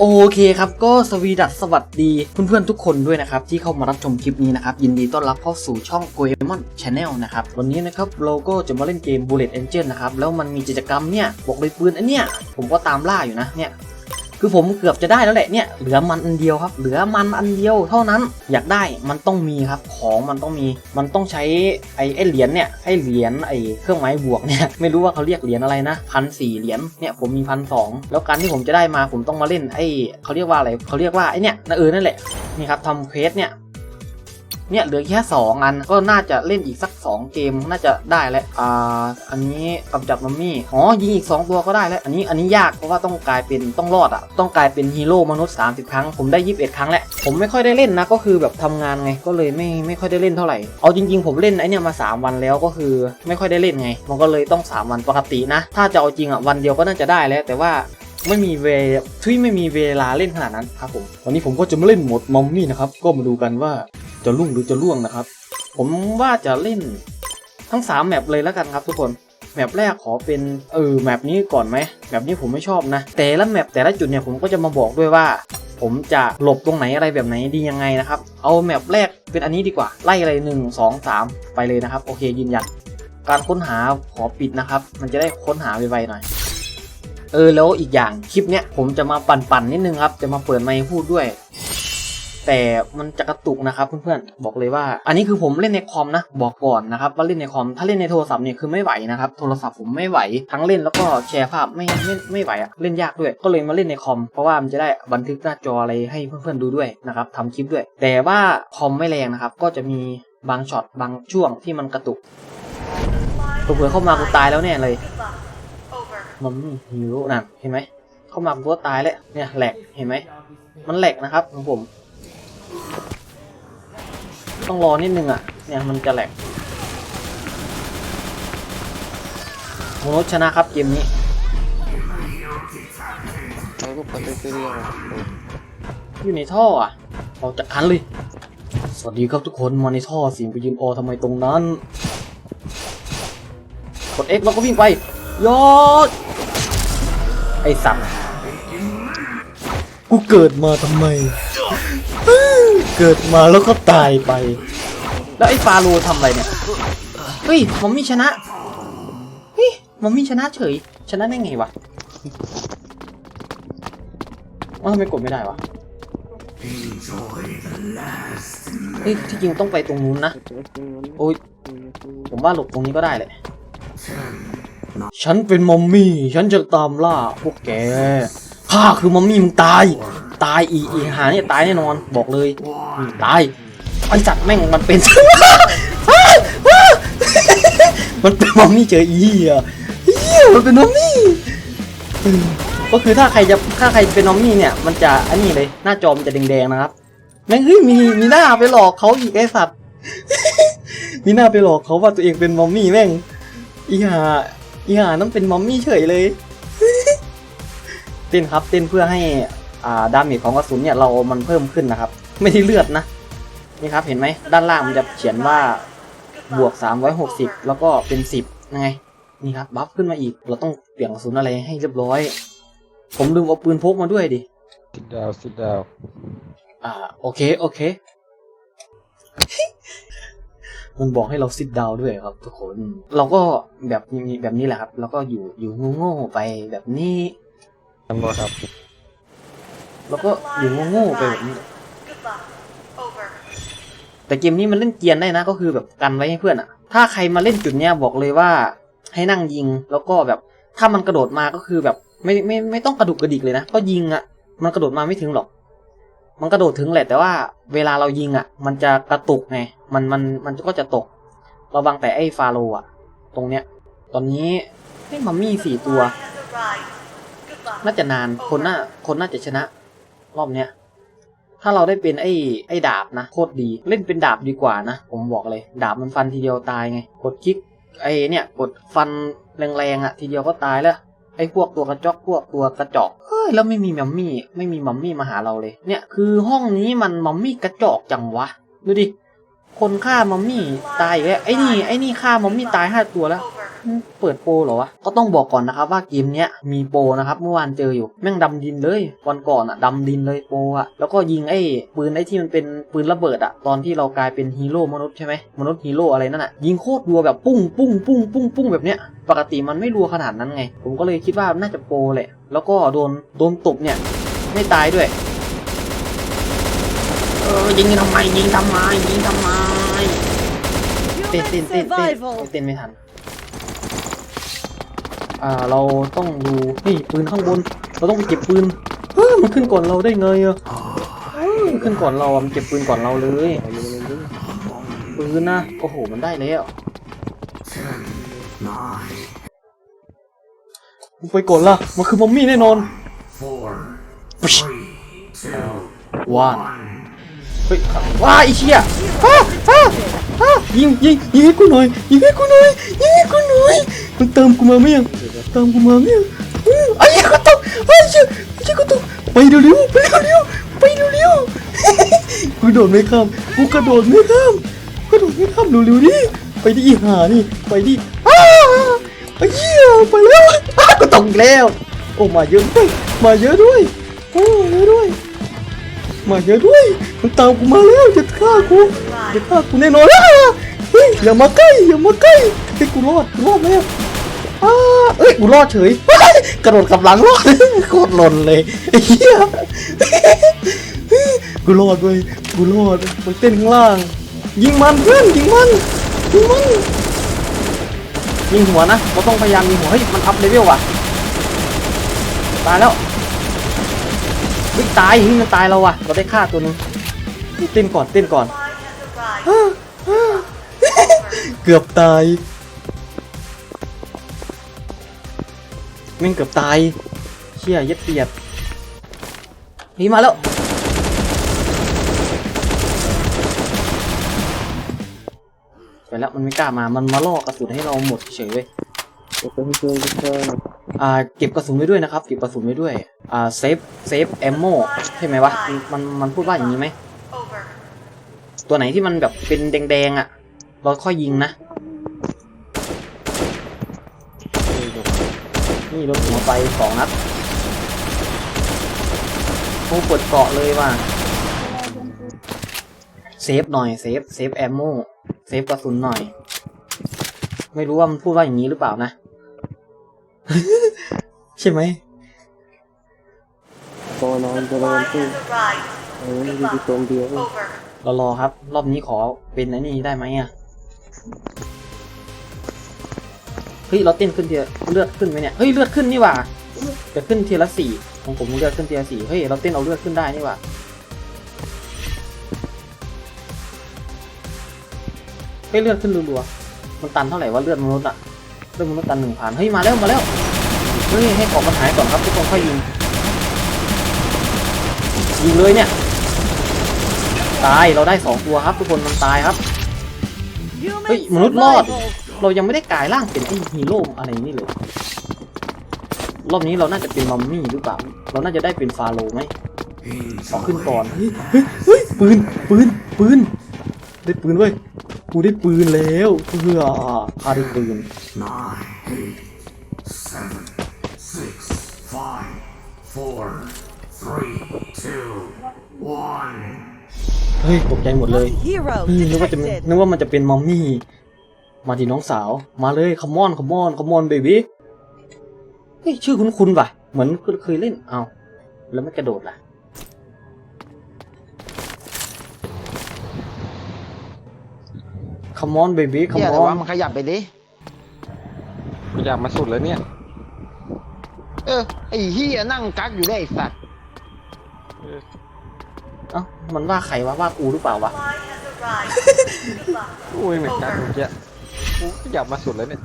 โอเคครับก็สวีดัสสวัสดีเพื่อนๆทุกคนด้วยนะครับ ที่เข้ามารับชมคลิปนี้นะครับ ยินดีต้อนรับเข้าสู่ช่องโกเอมอนชาแนลนะครับ วันนี้นะครับเราก็จะมาเล่นเกม Bullet Angel นะครับ แล้วมันมีกิจกรรมเนี่ย บอกเลยปืนอันเนี้ยผมก็ตามล่าอยู่นะเนี่ย คือผมเกือบจะได้แล้วแหละเนี่ยเหลือมันอันเดียวครับ เหลือมันอันเดียวเท่านั้น อยากได้มันต้องมีครับ ของมันต้องมี มันต้องใช้ไอ้ไอ้เหรียญเนี่ยไอ้เหรียญไอ้เครื่องไม้บวกเนี่ยไม่รู้ว่าเขาเรียกเหรียญอะไรนะพันสี่เหรียญเนี่ยผมมีพันสองแล้วการที่ผมจะได้มาผมต้องมาเล่นไอ้เขาเรียกว่าอะไรเขาเรียกว่าไอ้เนี่ยนะเออนั่นแหละนี่ครับทำเควสเนี่ย เนี่ยเหลือแค่สองอันก็น่าจะเล่นอีกสักสองเกมน่าจะได้แล้วอ่าอันนี้กำจัดมัมมี่อ๋อยิงอีกสองตัวก็ได้แล้ว อันนี้อันนี้ยากเพราะว่าต้องกลายเป็นต้องรอดอะต้องกลายเป็นฮีโร่มนุษย์ 30 ครั้ง ผมได้ 21 ครั้งแล้วผมไม่ค่อยได้เล่นนะก็คือแบบทำงานไงก็เลยไม่ไม่ค่อยได้เล่นเท่าไหร่เอาจริง ๆ ผมเล่นไอเนี่ยมา 3 วันแล้วก็คือไม่ค่อยได้เล่นไง มันก็เลยต้อง 3 วันปกตินะ ถ้าจะเอาจริงอะวันเดียวก็น่าจะได้แล้ว แต่ว่าไม่มีเวทุยไม่มีเวลาเล่นขนาดนั้นครับผมวันนี้ผมก็จะมาเล่นหมดมัมมี่นะครับก็มาดูกันว่า จะลุ่งหรือจะล่วงนะครับ ผมว่าจะเล่นทั้ง 3 แมปเลยแล้วกันครับทุกคนแมปแรกขอเป็นเออแมปนี้ก่อนไหมแมปนี้ผมไม่ชอบนะ แต่ละแมปแต่ละจุดเนี่ยผมก็จะมาบอกด้วยว่า ผมจะหลบตรงไหนอะไรแบบไหนดียังไงนะครับ เอาแมปแรกเป็นอันนี้ดีกว่าไล่อะไรหนึ่งสองสามไปเลยนะครับ โอเคยืนยันการค้นหาขอปิดนะครับ มันจะได้ค้นหาไวๆหน่อย เออแล้วอีกอย่างคลิปเนี้ยผมจะมาปั่นๆนิดนึงครับ จะมาเปิดไมค์พูดด้วย แต่มันจะกระตุกนะครับเพื่อนๆบอกเลยว่า อันนี้คือผมเล่นในคอมนะ บอกก่อนนะครับว่าเล่นในคอมถ้าเล่นในโทรศัพท์เนี่ยคือไม่ไหวนะครับโทรศัพท์ผมไม่ไหวทั้งเล่นแล้วก็แชร์ภาพไม่ไม่ไม่ไหวอะเล่นยากด้วย ก็เลยมาเล่นในคอม เพราะว่ามันจะได้บันทึกหน้าจออะไรให้เพื่อนๆดูด้วยนะครับทำคลิปด้วย แต่ว่าคอมไม่แรงนะครับก็จะมีบางช็อตบางช่วงที่มันกระตุกเผื่อเข้ามากูตายแล้วเนี่ยเลยมันไม่มีฮีโร่นั่นเห็นไหมเข้ามาตัวตายแล้วเนี่ยแหลกเห็นไหมมันแหลกนะครับของผม ต้องรอนิดนึงอะ เนี่ยมันจะแหลกโมโนชนะครับเกมนี้ Algo patetería. อยู่ในท่ออะออกจากคันเลย สวัสดีครับทุกคนมาในท่อสิงไปยืนออทำไมตรงนั้น กด X แล้วก็วิ่งไปยอดไอสัตว์กูเกิดมาทำไม เกิดมาแล้วก็ตายไป แล้วไอ้ฟาโรห์ทำอะไรเนี่ย เฮ้ยมอมมี่ชนะ เฮ้ยมอมมี่ชนะเฉย ชนะได้ไงวะว่าทำไมกดไม่ได้วะเฮ้ยที่จริงต้องไปตรงนู้นนะ โอ้ย ผมว่าหลบตรงนี้ก็ได้แหละฉันเป็นมอมมี่ ฉันจะตามล่าพวกแกข้าคือมอมมี่มึงตาย ตายอีอีหาเนี่ยตายแน่นอนบอกเลยอืมตายไอสัตว์แม่งมันเป็นมันเป็นมอมมี่เจออีเหี้ยเหี้ยมันเป็นมอมมี่อืมก็คือถ้าใครจะถ้าใครเป็นมอมมี่เนี่ยมันจะอันนี้เลยหน้าจอมันจะแดงๆนะครับแม่งเฮ้ยมีมีหน้าไปหลอกเขาอีกไอสัตว์มีหน้าไปหลอกเขาว่าตัวเองเป็นมอมมี่แม่งอีห่าอีห่าต้องเป็นมอมมี่เฉยเลยเต้นครับเต้นเพื่อให้อ่า ดาเมจของกระสุนเนี่ยเรามันเพิ่มขึ้นนะครับ ไม่ใช่เลือดนะนี่ครับเห็นไหมด้านล่างมันจะเขียนว่าบวก 360 แล้วก็เป็น 10ยังไงนี่ครับบัฟขึ้นมาอีก เราต้องเปลี่ยนกระสุนอะไรให้เรียบร้อย ผมลืมเอาปืนพกมาด้วยดิ Sit down, sit down. อ่าโอเคโอเค มันบอกให้เราซิดดาวด้วยครับ ทุกคน เราก็แบบนี้แบบนี้แหละครับ แล้วก็อยู่อยู่โง่ๆไปแบบนี้ Number up. แล้วก็อยู่โง่ๆไปแบบนี้แต่เกมนี้มันเล่นเกียนได้นะก็คือแบบกันไว้ให้เพื่อนอะถ้าใครมาเล่นจุดเนี้ยบอกเลยว่า ให้นั่งยิงแล้วก็แบบถ้ามันกระโดดมาก็คือแบบไม่ไม่ไม่ต้องกระดุกกระดิกเลยนะก็ยิงอะมันกระโดดมาไม่ถึงหรอก มันกระโดดถึงแหละ แต่ว่าเวลาเรายิงอะมันจะกระตุกไงมันมันมันก็จะตกระวังแต่ไอ้ฟาโรอะตรงเนี้ย ตอนนี้ไอ้มัมมี่สี่ตัว น่าจะนานคนน่าคนน่าจะชนะ รอบเนี้ยถ้าเราได้เป็นไอ้ไอ้ดาบนะโคตรดีเล่นเป็นดาบดีกว่านะผมบอกเลย ดาบมันฟันทีเดียวตายไงกดคลิกไอ้เนี่ยกดฟันแรงๆอะทีเดียวก็ตายแล้วไอ้พวกตัวกระจอกพวกตัวกระจอกเฮ้ยแล้วไม่มีมัมมี่ไม่มีมัมมี่มาหาเราเลย เนี่ยคือห้องนี้มันมัมมี่กระจอกจังวะดูดิคนฆ่ามัมมี่ตายอีกแล้วไอ้นี่ไอ้นี่ฆ่ามัมมี่ตายห้าตัวแล้ว เปิดโปรเหรอวะ ก็ต้องบอกก่อนนะครับว่าเกมเนี้ยมีโปรนะครับเมื่อวานเจออยู่แม่งดำดินเลยวันก่อนอะดำดินเลยโปรอะแล้วก็ยิงไอ้ปืนไอ้ที่มันเป็นปืนระเบิดอะตอนที่เรากลายเป็นฮีโร่มนุษย์ใช่ไหมมนุษย์ฮีโร่อะไรนั่นอะยิงโคตรรัวแบบปุ้งปุ้งปุ้งปุ้งปุ้งแบบเนี้ยปกติมันไม่รัวขนาดนั้นไง ผมก็เลยคิดว่าน่าจะโปรแหละแล้วก็โดนโดนตบเนี่ยไม่ตายด้วยเออยิงทำไมยิงทำไมยิงทำไมเต้นเต้นเต้นเต้นเต้นไม่ทัน อ่าเราต้องดูเฮ้ยปืนข้างบน เราต้องไปเก็บปืนเฮ้ยมันขึ้นก่อนเราได้ไงอะเฮ้ยมันขึ้นก่อนเราอะมันเก็บปืนก่อนเราเลยเอาเลยเลยปืนนะโอ้โหมันได้แล้วมึงไปก่อนล่ะมันคือมัมมี่แน่นอน Four, three, two, ว้าเฮ้ยว้าไอเชี่ยอ้าอ้าอ้า ยิงยิงยิงให้กูหน่อยยิงให้กูหน่อยยิงให้กูหน่อยมันเติมกูมาไหมยังเติมกูมาไหมยังอื้ไอ้กูตกไอ้เชี่ยไอ้เชี่ยกูตกไปเร็วๆไปเร็วๆไปเร็วๆกูโดดไม่ข้ามกูกระโดดไม่ข้ามกระโดดไม่ข้ามเร็วๆดิไปดิหานี่ไปดิอ้าไอ้เหี้ยไปแล้วอ้ากูตกอีกแล้วโอ้มาเยอะด้วยมาเยอะด้วยโอ้เยอะด้วยมาเยอะด้วยมันตามกูมาแล้วจะฆ่ากูจะฆ่ากูแน่นอน อะเฮ้ยอย่ามาใกล้อย่ามาใกล้เฮ้ยกูรอดกูรอดแล้วอ้าเอ้ยกูรอดเฉยเฮ้ยกระโดดกลับหลังรอดโคตรหล่นเลยไอ้เหี้ยกูรอดเว้ยกูรอดไปเต้นข้างล่าง ยิงมันเพื่อนยิงมันยิงมันยิงหัวนะเราต้องพยายามยิงหัวเฮ้ยมันอัพเลเวลว่ะตายแล้วไม่ตายนี่มันตายเราว่ะเราได้ฆ่าตัวหนึงเต้นก่อนเต้นก่อน เกือบตายแม่งเกือบตายเชี่ยเย็ดเปียดนี่มาแล้วไปแล้วมันไม่กล้ามา มันมาล่อกระสุนให้เราหมดเฉยเว้ยเป็นเพื่อนเพื่อนอ่าเก็บกระสุนไว้ด้วยนะครับ เก็บกระสุนไว้ด้วย อ่าเซฟเซฟแอมโมใช่ไหมวะ มันมันพูดว่าอย่างนี้ไหม ตัวไหนที่มันแบบเป็นแดงๆอะ เราค่อยยิงนะ นี่โดนหัวไปสองนัดโอ้ปวดเกาะเลยว่ะเซฟหน่อยเซฟเซฟแอมโมเซฟกระสุนหน่อย ไม่รู้ว่ามันพูดว่าอย่างนี้หรือเปล่านะ ใช่ไหมตอนนอนจะนอนตู้เออมีดีตรงเดียวเรารอครับ รอบนี้ขอเป็นไอ้นี่ได้ไหมอะ เฮ้ยเราเต้นขึ้นเทียเลือดขึ้นไหมเนี่ยเฮ้ยเลือดขึ้นนี่หว่าจะขึ้นเทีละสี่ของผมเลือดขึ้นเทีละสี่เฮ้ยเราเต้นเอาเลือดขึ้นได้นี่หว่าเฮ้ยเลือดขึ้นรัวๆมันตันเท่าไหร่ว่าเลือดมนุษย์อะเลือดมนุษย์ตันหนึ่งพันเฮ้ยมาแล้วมาแล้วเฮ้ยให้ของมันหายก่อนครับทุกคนค่อยยิงยิงเลยเนี่ยตายเราได้สองตัวครับทุกคนมันตายครับ เฮ้ย มนุษย์รอด เรายังไม่ได้กลายร่างเป็นไอ้ฮีโร่อะไรนี่เลย รอบนี้เราน่าจะเป็นมัมมี่หรือเปล่า เราน่าจะได้เป็นฟาโร่ไหมขอขึ้นก่อนเฮ้ยเฮ้ยปืน ปืน ปืน ได้ปืนเว้ย กูได้ปืนแล้วเพื่อพาได้ปืน5 4 3 2 1 เฮ้ยตกใจหมดเลย Hero เฮ้ยนึกว่าจะ detected. นึกว่ามันจะเป็นมัมมี่ มาดีน้องสาว มาเลยคัมมอนคัมมอนคัมมอนเบบี้เฮ้ยชื่อคุ้นๆว่ะ เหมือนเคยเล่น เอาแล้วไม่กระโดดล่ะคัมมอนเบบี้คัมเฮียมแต่อว่านมันขยับไปดิอยากมาสุดแล้วเนี่ย เออ ไอ้เฮียนั่งกักอยู่ได้ไอ้สัตว์เอ้ามันว่าใครวะว่ากูหรือเปล่าวะ โอ้ยเหมือนกันเมื่อกี้กูก็อยากมาสุดแล้วเนี่ย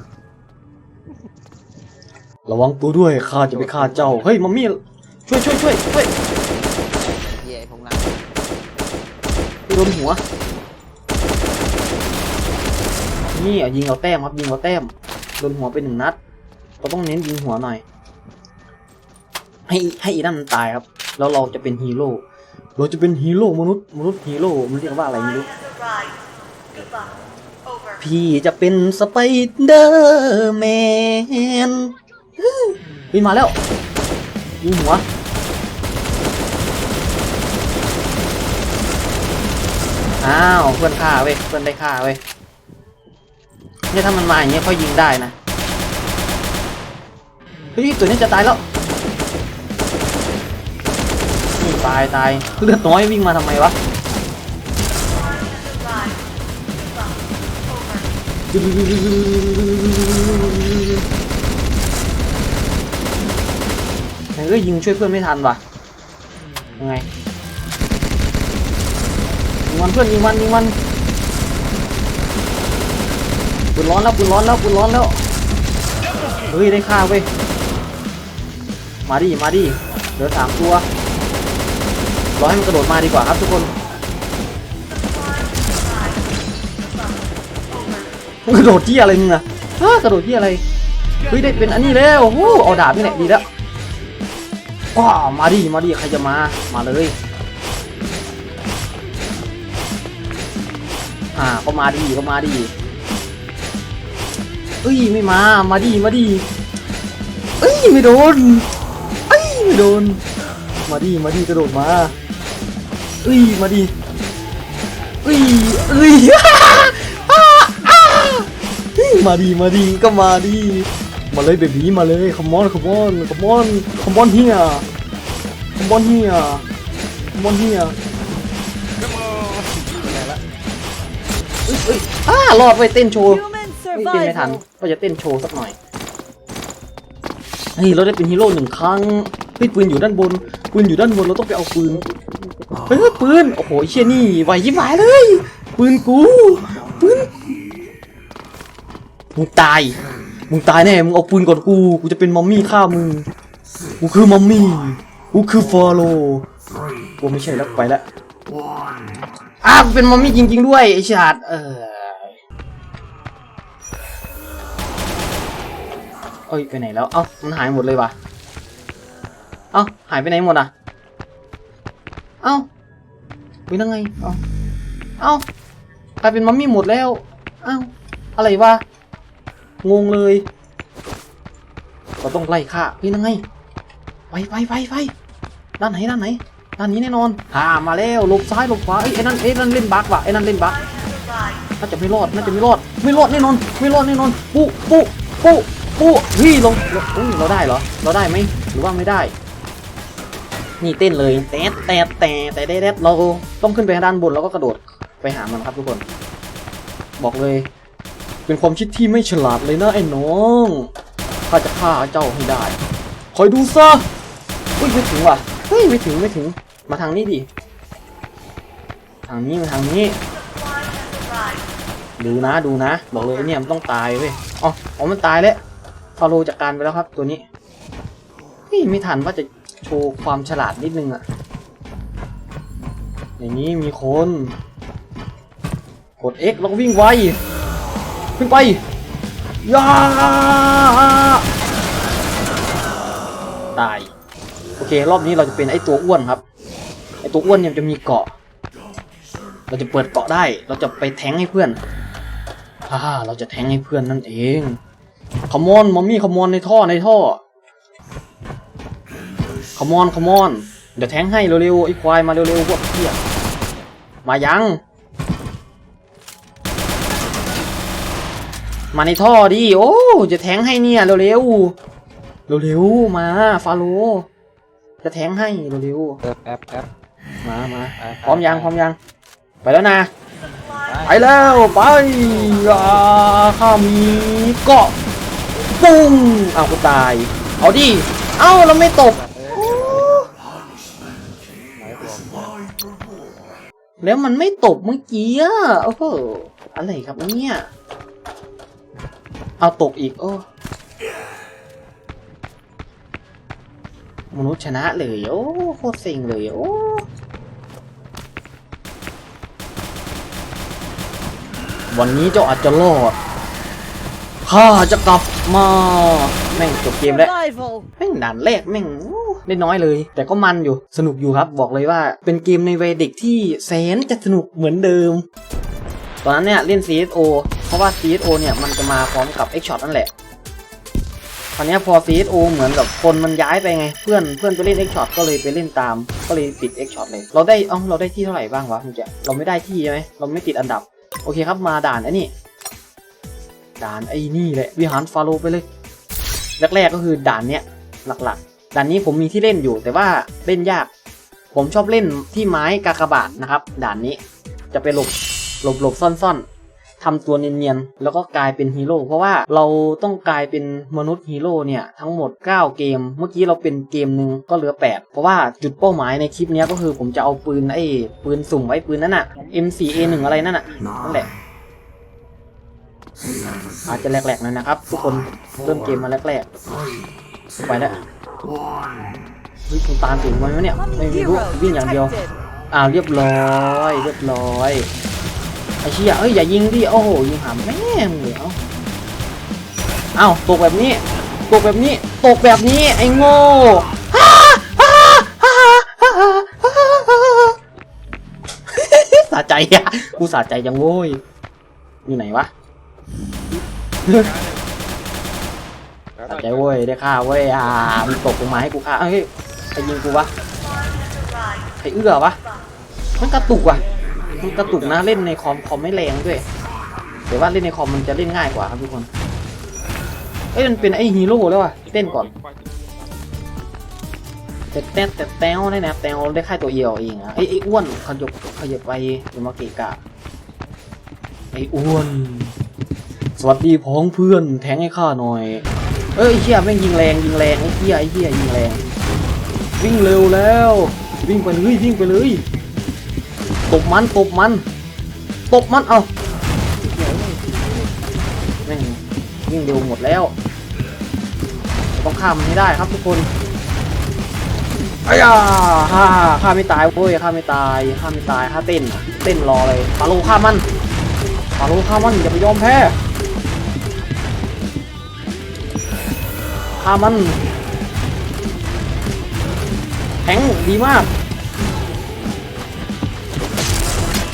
ระวังตัวด้วยข้าจะไปฆ่าเจ้า เฮ้ยมัมมี่ช่วยช่วยช่วยช่วยเฮียไอ้พวกนั้นโดนหัว นี่อะยิงเอาแต้มครับยิงเอาแต้มโดนหัวไปหนึ่งนัดเราต้องเน้นยิงหัวหน่อย ให้ให้อีนั่นมันตายครับ แล้วเราจะเป็นฮีโร่ เราจะเป็นฮีโร่มนุษย์มนุษย์ฮีโร่มันเรียกว่าอะไรไม่รู้พี่จะเป็นสไปเดอร์แมนวิ่งมาแล้วยิงหัวอ้าวเพื่อนฆ่าเว้ยเพื่อนได้ฆ่าเว้ยเนี่ยถ้ามันมาอย่างเงี้ยเขายิงได้นะเฮ้ยตัวนี้จะตายแล้ว นี่ ตายตายเลือดน้อยวิ่งมาทำไมวะเฮ้ยยิงช่วยเพื่อนไม่ทันว่ะยังไงยิงมันเพื่อนยิงมันยิงมันปืนร้อนแล้วปืนร้อนแล้วปืนร้อนแล้วเฮ้ยได้ฆ่าเว้ยมาดิมาดิเหลือสามตัว รอให้มันกระโดดมาดีกว่าครับทุกคนมึงกระโดดที่อะไรมึงอะฮะกระโดดที่อะไรเฮ้ยได้เป็นอันนี้แล้วโอ้โหเอาดาบนี่แหละดีแล้วว้ามาดิมาดิใครจะมามาเลยอ่าก็มาดีก็มาดีเอ้ยไม่มามาดีมาดีเอ้ยไม่โดนเอ้ยไม่โดนมาดีมาดีกระโดดมา เอ้ยมาดีเอ้ยเอ้ยเฮ้ยมาดีมาดีก็มาดีมาเลยเบบีมาเลยคอมอนคอมอนคอมอนคอมอนเฮียคอมอนเฮียคอมอนเฮียเอ้ยเอ้ยอ้ารอดไปเต้นโชว์ Human เฮ้ยเต้นไม่ทัน survival. ก็จะเต้นโชว์สักหน่อยเฮ้ยเราได้เป็นฮีโร่หนึ่งครั้งเฮ้ยปืนอยู่ด้านบนปืนอยู่ด้านบนเราต้องไปเอาปืน เฮ้ยปืน โอ้โหเชี่ยนี่ไหวยิบหายเลย ปืนกู ปืน มึงตาย มึงตายแน่ มึงเอาปืนก่อนกู กูจะเป็นมัมมี่ฆ่ามึง กูคือมัมมี่ กูคือฟาโรห์กูไม่ใช่แล้วไปแล้วอ้าวเป็นมัมมี่จริง ๆ ด้วยไอ้ชาดเออเอ้ยไปไหนแล้ว เอ้ามันหายหมดเลยว่ะ เอ้าหายไปไหนหมดอะ เอ้าเป็นยังไง เอ้า เอ้ากลายเป็นมัมมี่หมดแล้ว เอ้า อะไรวะ งงเลย เราต้องไล่ฆ่าเป็นยังไง ไปไปไปไปด้านไหนด้านไหนด้านนี้แน่นอน อ่า มาแล้วหลบซ้ายหลบขวาเอ้ยไอ้นั่นเอ้นั่นเล่นบั๊กว่ะไอ้นั่นเล่นบั๊กน่าจะไม่รอด น่าจะไม่รอด ไม่รอดแน่นอน ไม่รอดแน่นอน ปุ๊ปุ๊ปุ๊ปุ๊เฮ้ยลงลงอุ้ยเราได้เหรอ เราได้ไหมหรือว่าไม่ได้ นี่เต้นเลยแตะแตะแตะแต่ได้เราต้องขึ้นไปด้านบนแล้วก็กระโดดไปหามันครับทุกคน บอกเลย เป็นความคิดที่ไม่ฉลาดเลยนะไอ้น้องข้าจะฆ่าเจ้าให้ได้ คอยดูซะอุ้ยไม่ถึงว่ะเฮ้ยไม่ถึงไม่ถึงมาทางนี้ดิทางนี้มาทางนี้ดูนะดูนะ บอกเลยเนี่ยมันต้องตายเว้ยอ๋ออ๋อมันตายแล้วฟาโรจัดการไปแล้วครับตัวนี้เฮ้ยไม่ทันว่าจะ โชว์ความฉลาดนิดนึงอะอย่างนี้มีคน กด X แล้วก็วิ่งไวขึ้นไปยาตาย โอเค รอบนี้เราจะเป็นไอตัวอ้วนครับ ไอตัวอ้วนเนี่ยจะมีเกาะ เราจะเปิดเกาะได้ เราจะไปแทงให้เพื่อนฮ่าเราจะแทงให้เพื่อนนั่นเองขมอนมอมมี่ขมอนในท่อในท่อ มอนขมอน เดี๋ยวแทงให้เร็วๆไอ้ควายมาเร็วๆพวกเพี้ยมายัง มาในท่อดิ โอ้ จะแทงให้เนี่ยเร็วๆ เร็วๆ มาฟาโลจะแทงให้เร็วแอปแอปแอปๆมามาพร้อมยังพร้อมยัง ไปแล้วนะ ไปแล้วไปอ่าข้ามีเกาะปุ้งเอากูตาย เอาดิ เอ้าเราไม่ตบ แล้วมันไม่ตบเมื่อกี้อะโอ้โหอะไรครับเนี่ยเอาตกอีกโอ้มนุษย์ชนะเลยโอ้โคตรเซ็งเลยโอ้วันนี้เจ้าอาจจะรอด ข้าจะกลับมา แม่งจบเกมแล้ว Survival. แม่งด่านแรกแม่งโอ้ได้น้อยเลย แต่ก็มันอยู่สนุกอยู่ครับ บอกเลยว่าเป็นเกมในวัยเด็กที่แสนจะสนุกเหมือนเดิม ตอนนั้นเนี่ยเล่น CSO เพราะว่า CSO เนี่ยมันจะมาพร้อมกับ X Shot นั่นแหละคราวเนี้ยพอ CSO เหมือนกับคนมันย้ายไปไง เพื่อนเพื่อนไปเล่น X Shot ก็เลยไปเล่นตาม ก็เลยติด X Shot เลย เราได้เอ้าเราได้ที่เท่าไหร่บ้างวะเมื่อกี้เราไม่ได้ที่ใช่ไหมเราไม่ติดอันดับ โอเคครับมาด่านไอ้นี่ ด่านไอ้นี่แหละวิหารฟาโรห์ไปเลย แรกๆก็คือด่านเนี้ยหลักๆ ด่านนี้ผมมีที่เล่นอยู่ แต่ว่าเล่นยาก ผมชอบเล่นที่ไม้กากบาทนะครับ ด่านนี้จะไปหลบหลบหลบซ่อนๆทำตัวเนียนๆแล้วก็กลายเป็นฮีโร่เพราะว่าเราต้องกลายเป็นมนุษย์ฮีโร่เนี่ยทั้งหมด 9 เกม เมื่อกี้เราเป็นเกมหนึ่งก็เหลือ 8 เพราะว่าจุดเป้าหมายในคลิปนี้ก็คือผมจะเอาปืนไอ้ปืนสุ่มไว้ปืนนั้นอะ M4A1 อะไรนั่นอะนั่นแหละ อาจจะแหลกๆหน่อยนะครับ ทุกคนเริ่มเกมมาแรกๆไปแล้วเฮ้ยคุณตามถึงไหมเนี่ยไม่รู้วิ่งอย่างเดียวอ่าวเรียบร้อยเรียบร้อยไอ้เชี่ยเอ้ยอย่ายิงดิโอ้โหยิงหามแม่งเลยเอ้าเอ้าตกแบบนี้ ตกแบบนี้ ตกแบบนี้ไอ้โง่สะใจอะกูสะใจจังโว้ยอยู่ไหนวะ ใจเว้ยได้ฆ่าเว้ยอ่ามันตกลงมาให้กูฆ่าเอ้ยใครยิงกูวะใครเอื้อวะมันกระตุกว่ะมันกระตุกนะเล่นในคอมคอมไม่แรงด้วยแต่ว่าเล่นในคอมมันจะเล่นง่ายกว่าครับทุกคนเอ้ยมันเป็นไอ้ฮีโร่แล้วว่ะเต้นก่อนแต่แต้แต่แต้วได้นะแต้วได้ค่ายตัวเอียวเองอะไอ้ไอ้อ้วนขยับขยับไปอย่มาเกะกะไอ้อ้วน สวัสดีพ้องเพื่อนแทงให้ข้าหน่อย เอ้ยเหี้ยแม่งยิงแรงยิงแรงไอ้เหี้ยไอ้เหี้ยยิงแรง วิ่งเร็วแล้ว วิ่งไปเลยวิ่งไปเลยตบมันตบมันตบมันเอาแม่งวิ่งเร็วหมดแล้ว ต้องข้ามันให้ได้ครับทุกคนไอ้ยาฮ่าข้าไม่ตายเว้ยข้าไม่ตายข้าไม่ตายข้าเต้นเต้นรอเลยปาโลข้ามันปาโลข้ามันอย่าไปยอมแพ้ ข้ามันแข็งดีมาก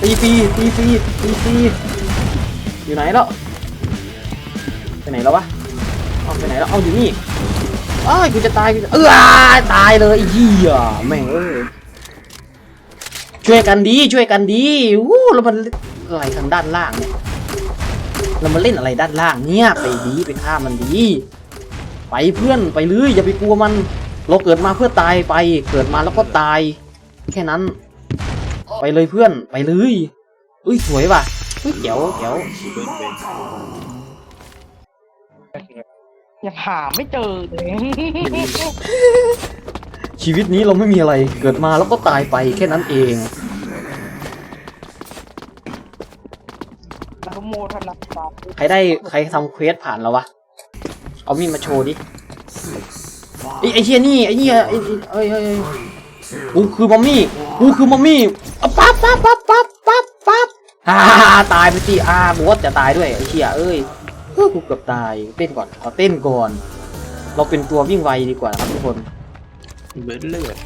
ตีฟรีตีฟรีตีฟรีอยู่ไหนแล้วไปไหนแล้ววะเอาไปไหนแล้วเอาอยู่นี่อ้ายกูจะตายกูจะเออตายเลยเหี้ยแม่งเอ้ยช่วยกันดีช่วยกันดีวู้แล้วมันอะไรทางด้านล่างเนี่ยเรามาเล่นอะไรด้านล่างเนี่ยไปดีไปฆ่ามันดี ไปเพื่อนไปเลยอย่าไปกลัวมัน เราเกิดมาเพื่อตายไป เกิดมาแล้วก็ตาย แค่นั้น ไปเลยเพื่อนไปเลยอุ้ยสวยว่ะอุ้ยเจ๋วเจ๋วยังหาไม่เจอเลยชีวิตนี้เราไม่มีอะไรเกิดมาแล้วก็ตายไปแค่นั้นเองอนุโมทนาสาธุใครได้ใครทำเควสผ่านแล้ววะ เอามีดมาโชว์ดิไอ้ไอ้เฮียนี่ไอ้เนี่ยไอ้ไอ้เอ้ยเอ้ยเอ้ยกูคือมัมมี่กูคือมัมมี่ปั๊บปั๊บปั๊บปั๊บปั๊บปั๊บฮ่าฮ่าตายไปสิอ่าบอสจะตายด้วยไอ้เชี่ยเอ้ยเออกูเกือบตายเต้นก่อนขอเต้นก่อน เราเป็นตัววิ่งไวดีกว่าครับทุกคนเบิร์ดเลือด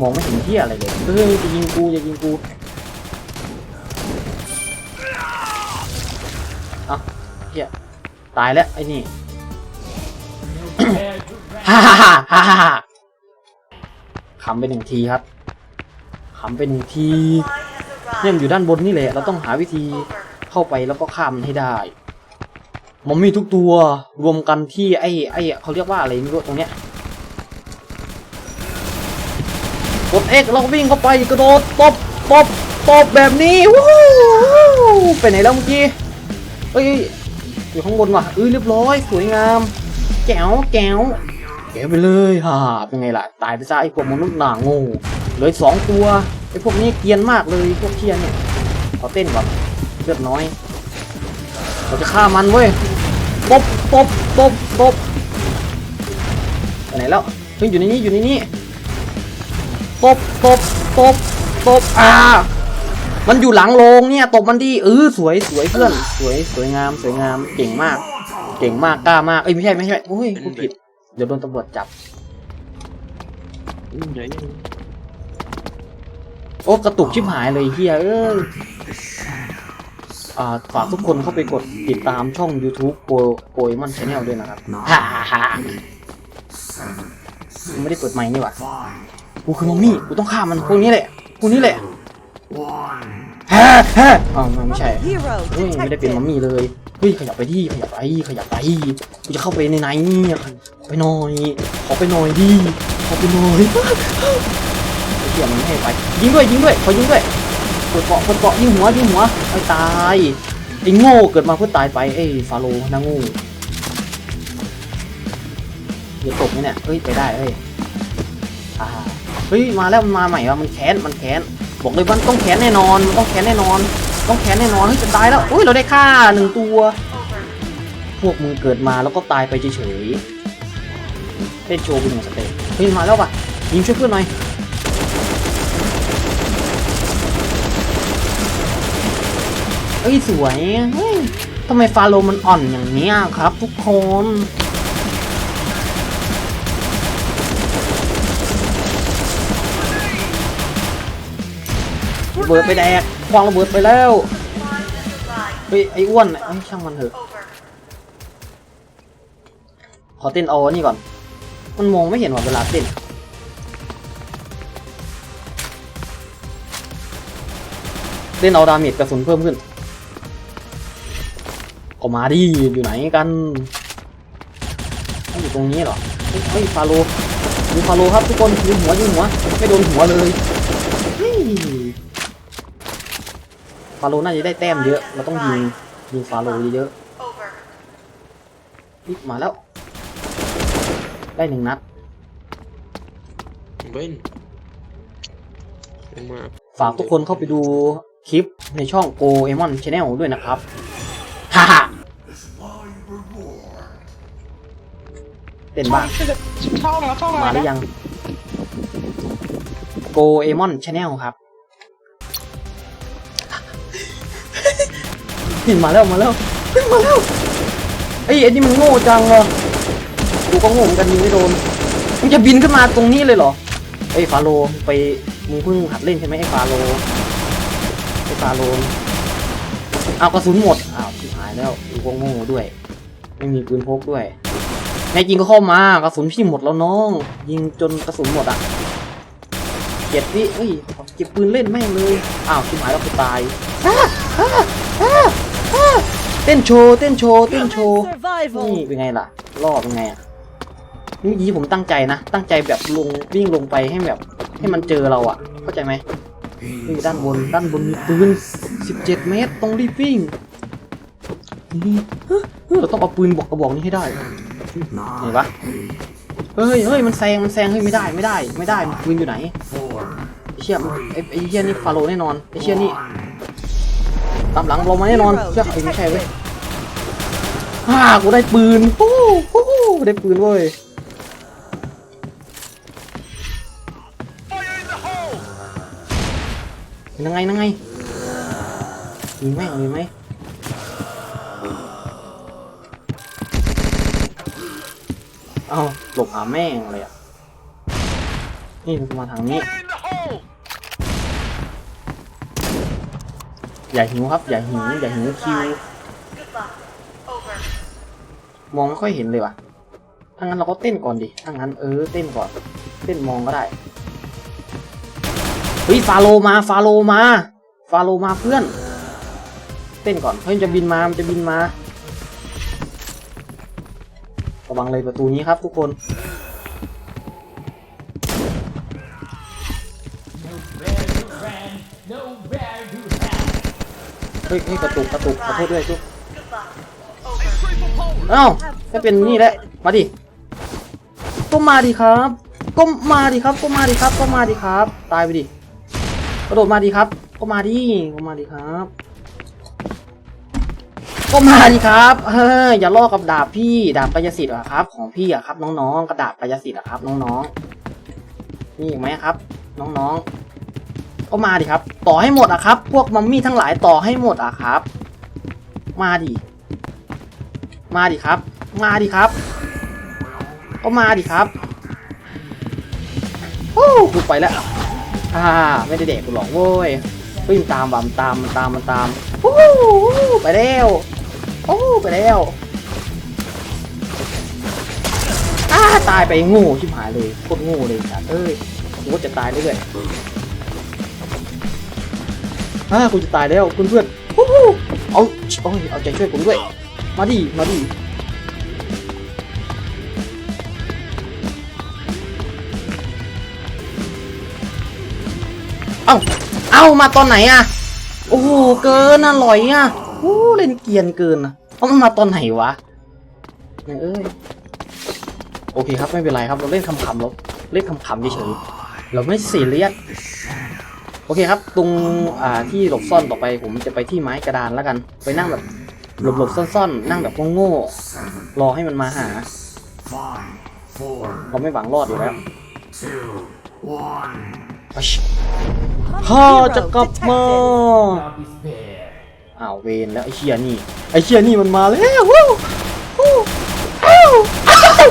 มองไม่เห็นเที่ยอะไรเลยเฮ้ยจะยิงกูจะยิงกูเอ้าเที่ย ตายแล้วไอ้นี่ ฮ่าฮ่าฮ่าฮ่าฮ่าขำไปหนึ่งทีครับขำไปหนึ่งทีเนี่ยมันอยู่ด้านบนนี่แหละ เราต้องหาวิธีเข้าไปแล้วก็ข้ามมันให้ได้มันมีทุกตัวรวมกันที่ไอ้ไอ้เขาเรียกว่าอะไรไม่รู้ตรงเนี้ยกด X เราก็วิ่งเข้าไปกระโดดตบตบตบแบบนี้วู้ฮู้ไปไหนแล้วเมื่อกี้เอ้ย อยู่ข้างบนว่ะเอ้ยเรียบร้อย สวยงาม แจ๋วแจ๋วแกวไปเลยฮ่าเป็นไงล่ะ ตายไปซะไอ้พวกมนุษย์หนาโง่เหลือสองตัวไอ้พวกนี้เกียนมากเลยพวกเทียนเนี่ยขอเต้นก่อนเลือดน้อย เราจะฆ่ามันเว้ยตบตบตบตบไปไหนแล้วเฮ้ยอยู่ในนี้อยู่ในนี้ตบตบตบตบอ่า มันอยู่หลังโรงเนี่ยตบมันดีเออสวยสวยเพื่อน สวยสวยงามสวยงามเก่งมาก เก่งมากกล้ามากเอ้ยไม่ใช่ไม่ใช่โอ้ยพูดผิดเดี๋ยวโดนตำรวจจับเดี๋ยวยังโอ้กระตุกชิบหายเลยเฮียเอ้ยอ่าฝากทุกคนเข้าไปกดติดตามช่อง YouTube โปโปเอมอนชาแนลด้วยนะครับฮ่าฮ่าฮ่า seven, กูไม่ได้เปิดไมค์นี่หว่า five, กูคือมัมมี่กูต้องฆ่ามันพวกนี้แหละพวกนี้แหละ one. ฮ่าฮ่าอ้าวไม่ใช่ Hero เฮ้ยไม่ได้เป็นมัมมี่เลยเฮ้ยขยับไปที่ขยับไปขยับไปกูจะเข้าไปในไหนเนี่ยขอไปหน่อยขอไปหน่อยดิขอไปหน่อยไอ้เหี้ยมันไม่ให้ไปยิงด้วยยิงด้วยขอยิงด้วยกดเกาะกดเกาะยิงหัวยิงหัวไอ้ตายไอ้โง่เกิดมาเพื่อตายไปเอ้ยฟาโรห์นะโง่อย่าตกไหมเนี่ยเฮ้ยไปได้เฮ้ยอ่าเฮ้ยมาแล้วมันมาใหม่แล้วมันแค้นมันแค้น บอกเลยมันต้องแค้นแน่นอนมันต้องแค้นแน่นอนต้องแค้นแน่นอนเฮ้ยจะตายแล้วอุ้ยเราได้ฆ่าหนึ่งตัว พวกมึงเกิดมาแล้วก็ตายไปเฉยๆเล่นโชว์เป็นหนึ่งสเตจเฮ้ยมาแล้วป่ะยิงช่วยเพื่อนหน่อยเอ้ยสวยเฮ้ยทำไมฟาโลมันอ่อนอย่างนี้ครับทุกคน ระเบิดไปแดกควางระเบิดไปแล้วเฮ้ยไอ้อ้วนน่ะเอ้ช่างมันเถอะขอเต้นเอานี่ก่อน มันมองไม่เห็นว่าเวลาเต้นเต้นเอาดาเมจกระสุนเพิ่มขึ้นก็มาดิอยู่ไหนกันอยู่ตรงนี้เหรอเฮ้ยฟาโลดูฟาโลครับทุกคนยิงหัวยิงหัวไม่โดนหัวเลยเฮ้าโลน่าจะได้แต้มเยอะ เราต้องยิงยิงฟาโลเยอะๆนี่มาแล้ว ได้หนึ่งนัดเบ้นมาฝากทุกคนเข้าไปดูคลิปในช่อง Go e m o n Channel ด้วยนะครับฮ่าฮ่าเต้นบ้างช่องแล้วช่องมาหรือยัง Go e m o n Channel ครับ มาแล้วมาแล้วเฮ้ยมาแล้วไอ้ยไอ้นี่มันโง่จังเหรอกูก็โง่กันยิงไม่โดนมึงจะบินขึ้นมาตรงนี้เลยเหรอไอ้ยฟาโลไปมึงเพิ่งหัดเล่นใช่ไหมไอ้ฟาโลไอ้ฟาโลเอากระสุนหมดอ้าวชิบหายแล้วกูก็โง่ด้วย ไม่มีปืนพกด้วยแม่จริงก็เข้ามากระสุนพี่หมดแล้วน้อง ยิงจนกระสุนหมดอะเจ็ดวิเฮ้ยเก็บปืนเล่นแม่งเลยอ้าวชิบหายแล้วกูตายอ้า เต้นโชว์เต้นโชว์เต้นโชว์ Survival นี่เป็นไงล่ะรอบเป็นไงอะเมื่อกี้ผมตั้งใจนะ ตั้งใจแบบลงวิ่งลงไปให้แบบ ให้มันเจอเราอะ เข้าใจไหมนี่ด้านบนด้านบนมีปืน 17 เมตรต้องรีบวิ่งนี่เฮ้ยเฮ้ยเราต้องเอาปืนบอกกระบอกนี้ให้ได้ Nine, เห็นปะเฮ้ยเฮ้ยมันแซงมันแซงเฮ้ยไม่ได้ไม่ได้ ไม่ได้ปืนอยู่ไหน four, ไอ้เชี่ยไอ้ไอ้เชี่ยนี่ฟาโรห์แน่นอนไอ้เชี่ยนี่ one. ตามหลังเรามาแน่นอน Hero เชื่อไอ้ไม่ใช่เว้ย detected ฮ่ากูได้ปืนโอ้โหได้ปืนเว้ยยังไงยังไงยิงแม่งเลยไหมเอาหลบหาแม่งเลยอะนี่มันมาทางนี้ อย่าหิวครับ อย่าหิว อย่าหิวคิว มองไม่ค่อยเห็นเลยว่ะถ้างั้นเราก็เต้นก่อนดิถ้างั้นเออเต้นก่อน เต้นมองก็ได้ เฮ้ยฟาโลมาฟาโลมา ฟาโลมาเพื่อน เต้นก่อนเฮ้ยมันจะบินมา มันจะบินมา ระวังเลยประตูนี้ครับทุกคน ฮ้ยเฮ้ยกระตุกกระตุกขอโทษด้วยทุกเอ้าไม่เป็นนี่แหละ มาดิก็มาดิครับก็มาดิครับก็มาดิครับก็มาดิครับ ตายไปดิ กระโดดมาดิครับ ก็มาดิก็มาดิครับ ก็มาดิครับเฮ้ยอย่าลอกกับดาบพี่ ดาบกายสิทธิ์อะครับ ของพี่อะครับ น้องๆกระดาบกายสิทธิ์อะครับ น้องๆมีอีกไหมครับ น้องๆ ก็มาดิครับ ต่อให้หมดอะครับ พวกมัมมี่ทั้งหลายต่อให้หมดอะครับ มาดิ มาดิครับ มาดิครับ ก็มาดิครับ โอ้กูไปแล้ว อ่า ไม่ได้เด็กกูหรอกเว้ยเฮ้ยมันตามว่ะมันตามมันตามมันตามโอ้โหไปแล้วโอ้ไปแล้วอ้าตายไปง่ชิบหายเลยโคตรง่เลยสัตว์เอ้ยกูก็จะตายเรื่อย อ้ากูจะตายแล้วเพื่อนๆโอ้โหเอาโอ้ยเอาใจช่วยผมด้วย มาดิ มาดิเอ้าเอ้ามาตอนไหนอะโอ้โห เกินอร่อยอะโอ้เล่นเกียนเกินอะเอามันมาตอนไหนวะเอ้ยโอเคครับไม่เป็นไรครับเราเล่นคำๆเราเล่นคำๆเฉยๆเราไม่ซีเรียส โอเคครับ ตรงอ่าที่หลบซ่อนต่อไปผมจะไปที่ไม้กระดานแล้วกัน ไปนั่งแบบหลบๆซ่อนๆนั่งแบบโง่ๆรอให้มันมาหา Five, four, เราไม่หวังรอดอยู่แล้ว two, one. อัชข้าจะกลับมาอ้าวเวนแล้วไอ้เชียนี่ไอ้เชียนี่มันมาแล้ววู้วู้อ้าวอ้าวอ้าว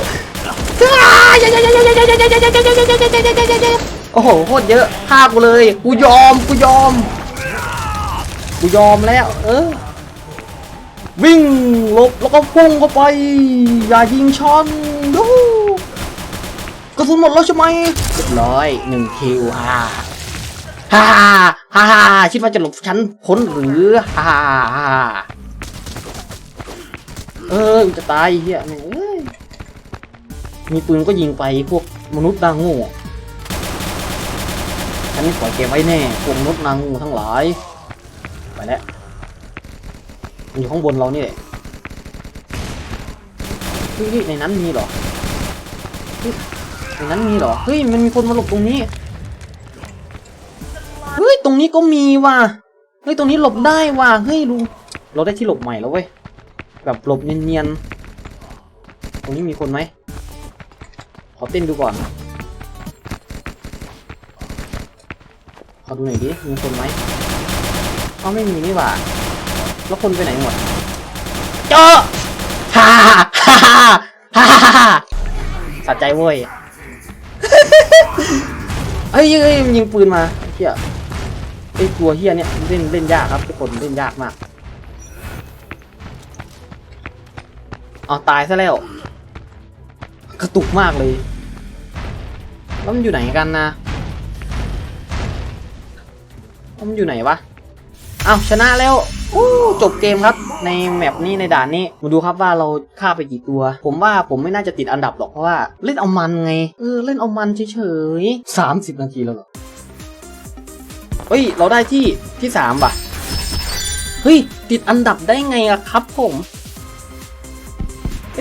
โอ้โหโคตรเยอะฆ่ากูเลย กูยอม กูยอม กูยอมแล้ว เออ วิ่งลบแล้วก็พุ่งเข้าไป อย่ายิงช้อนดูกระสุนหมดแล้วใช่ไหมเรียบร้อยหนึ่งคิวฮ่าฮ่าฮ่าฮ่าคิดว่าจะหลบฉันพ้นหรือฮ่าฮ่าเออจะตายเหี้ยมีปืนก็ยิงไปพวกมนุษย์นางโง่ ฉันไม่ปล่อยแกไว้แน่พวกนุษนางง่ทั้งหลาย ไปแล้วมันอยู่ข้างบนเรานี่แหละเฮ้ยในนั้นมีเหรอในนั้นมีเหรอ เฮ้ย มันมีคนมาหลบตรงนี้ เฮ้ย ตรงนี้ก็มีว่ะ เฮ้ย ตรงนี้หลบได้ว่ะ เฮ้ยลุงเราได้ที่หลบใหม่แล้วเว้ย แบบหลบเนียนๆ ตรงนี้มีคนไหม ขอเต้นดูก่อน ดูหน่อยดิมีคนไหมเขาไม่มีนี่หว่า แล้วคนไปไหนหมดเจอฮ่าฮ่าฮ่าฮ่าฮ่าฮ่าสะใจเว้ยเฮ้ยเฮ้ยมันยิงปืนมาเฮียไอ้ตัวเฮียเนี่ยเล่นเล่นยากครับทุกคนเล่นยากมากเอาตายซะแล้ว กระตุกมากเลย แล้วมันอยู่ไหนกันนะ มันอยู่ไหนวะเอาชนะแล้วจบเกมครับในแมปนี้ในด่านนี้มาดูครับว่าเราฆ่าไปกี่ตัว ผมว่าผมไม่น่าจะติดอันดับหรอกเพราะว่าเล่นเอามันไงเออเล่นเอามันเฉยๆสามสิบนาทีแล้วเหรอเฮ้ย เราได้ที่ที่สามว่ะเฮ้ย ติดอันดับได้ไงอะครับผม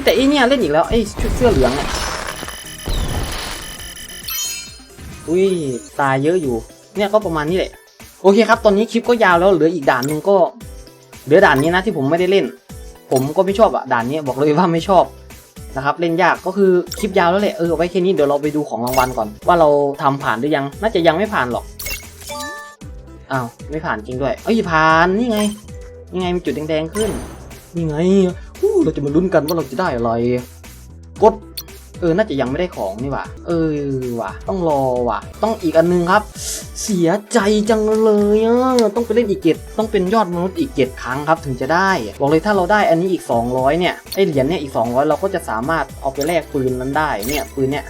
แต่ไอเนี่ยเล่นอีกแล้วไอ้ชุดเสื้อเหลืองเนี่ยอุ้ยตายเยอะอยู่ เนี่ยก็ประมาณนี้แหละ โอเคครับ ตอนนี้คลิปก็ยาวแล้วเหลืออีกด่านหนึ่งก็เหลือด่านนี้นะที่ผมไม่ได้เล่น ผมก็ไม่ชอบอะด่านนี้บอกเลยว่าไม่ชอบนะครับเล่นยากก็คือคลิปยาวแล้วแหละเออไว้แค่นี้เดี๋ยวเราไปดูของรางวัลก่อน ว่าเราทำผ่านหรือยังน่าจะยังไม่ผ่านหรอกอ้าวไม่ผ่านจริงด้วย เอ้ยผ่านนี่ไงนี่ไงมีจุดแดงๆขึ้นนี่ไงอู้เราจะมาลุ้นกันว่าเราจะได้อะไรกด เออ น่าจะยังไม่ได้ของนี่ว่ะ เออว่ะ ต้องรอว่ะ ต้องอีกอันนึงครับ เสียใจจังเลยอะต้องไปเล่นอีกเกตต้องเป็นยอดมนุษย์อีกเกตครั้งครับ ถึงจะได้ บอกเลยถ้าเราได้อันนี้อีก 200 เนี่ย ไอเหรียญเนี่ยอีก 200 เราก็จะสามารถเอาไปแลกปืนนั้นได้ เนี่ยปืนเนี่ย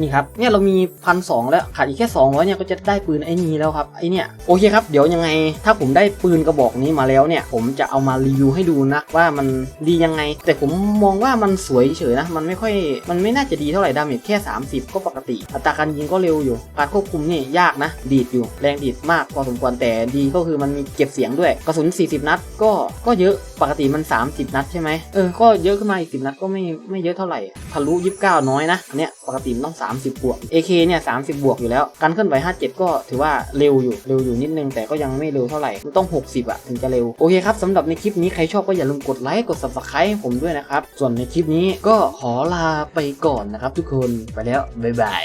นี่ครับเนี่ยเรามีพันสแล้วขาดอีกแค่200เนี่ยก็จะได้ปืนไอ้นี้แล้วครับไอเนี่ยโอเคครับเดี๋ยวยังไง ถ้าผมได้ปืนกระบอกนี้มาแล้วเนี่ย ผมจะเอามารีวิวให้ดูนะว่ามันดียังไง แต่ผมมองว่ามันสวยเฉยนะ มันไม่ค่อยมันไม่น่าจะดีเท่าไหร่ดาเมจแค่ 30 ก็ปกติ อัตราการยิงก็เร็วอยู่ การควบคุมนี่ยากนะ ดีดอยู่แรงดีดมากพอสมควรแต่ดีก็คือมันมีเก็บเสียงด้วยกระสุน 40 นัดก็ก็เยอะปกติมัน 30 นัดใช่ไหมเออก็เยอะขึ้นมาอีก10นัดก็ไม่ไม่เยอะเท่าไหร่ทะลุ29 น้อยนะเนี้ยปกติมันต้อง30 บวก AK เนี่ย 30 บวกอยู่แล้ว การเคลื่อนไหว 57 ก็ถือว่าเร็วอยู่ เร็วอยู่นิดนึง แต่ก็ยังไม่เร็วเท่าไหร่ มันต้อง 60อะถึงจะเร็ว โอเคครับสำหรับในคลิปนี้ใครชอบก็อย่าลืมกดไลค์ กด subscribe ให้ผมด้วยนะครับ ส่วนในคลิปนี้ก็ขอลาไปก่อนนะครับทุกคน ไปแล้ว บ๊ายบาย